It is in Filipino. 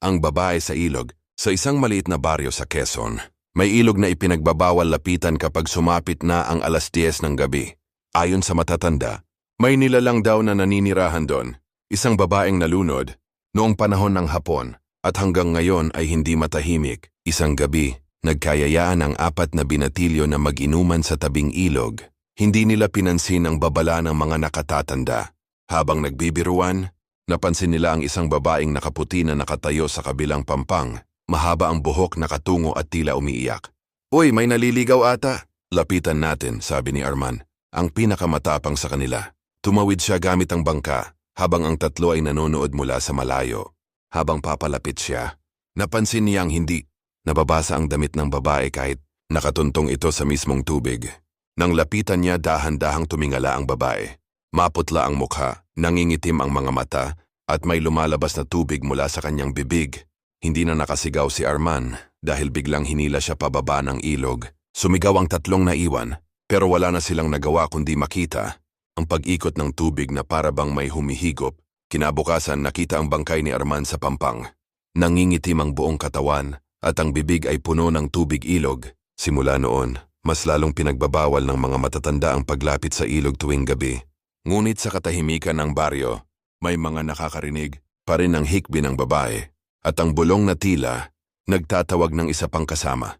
ang babae sa ilog, sa isang maliit na baryo sa Quezon. May ilog na ipinagbabawal lapitan kapag sumapit na ang alas 10 ng gabi. Ayon sa matatanda, may nilalang daw na naninirahan doon, isang babaeng nalunod, noong panahon ng hapon, at hanggang ngayon ay hindi matahimik. Isang gabi, nagkayayaan ang apat na binatilyo na mag-inuman sa tabing ilog. Hindi nila pinansin ang babala ng mga nakatatanda. Habang nagbibiruan, napansin nila ang isang babaeng nakaputi na nakatayo sa kabilang pampang. Mahaba ang buhok nakatungo at tila umiiyak. Uy, may naliligaw ata. Lapitan natin, sabi ni Arman, ang pinakamatapang sa kanila. Tumawid siya gamit ang bangka, habang ang tatlo ay nanonood mula sa malayo. Habang papalapit siya, napansin niyang hindi nababasa ang damit ng babae kahit nakatuntong ito sa mismong tubig. Nang lapitan niya dahan-dahang tumingala ang babae. Maputla ang mukha, nangingitim ang mga mata, at may lumalabas na tubig mula sa kanyang bibig. Hindi na nakasigaw si Arman dahil biglang hinila siya pababa ng ilog. Sumigaw ang tatlong naiwan, pero wala na silang nagawa kundi makita. Ang pag-ikot ng tubig na para bang may humihigop, kinabukasan nakita ang bangkay ni Arman sa pampang. Nangingitim ang buong katawan at ang bibig ay puno ng tubig ilog. Simula noon, mas lalong pinagbabawal ng mga matatanda ang paglapit sa ilog tuwing gabi. Ngunit sa katahimikan ng baryo, may mga nakakarinig pa rin ng hikbi ng babae at ang bulong na tila nagtatawag ng isa pang kasama.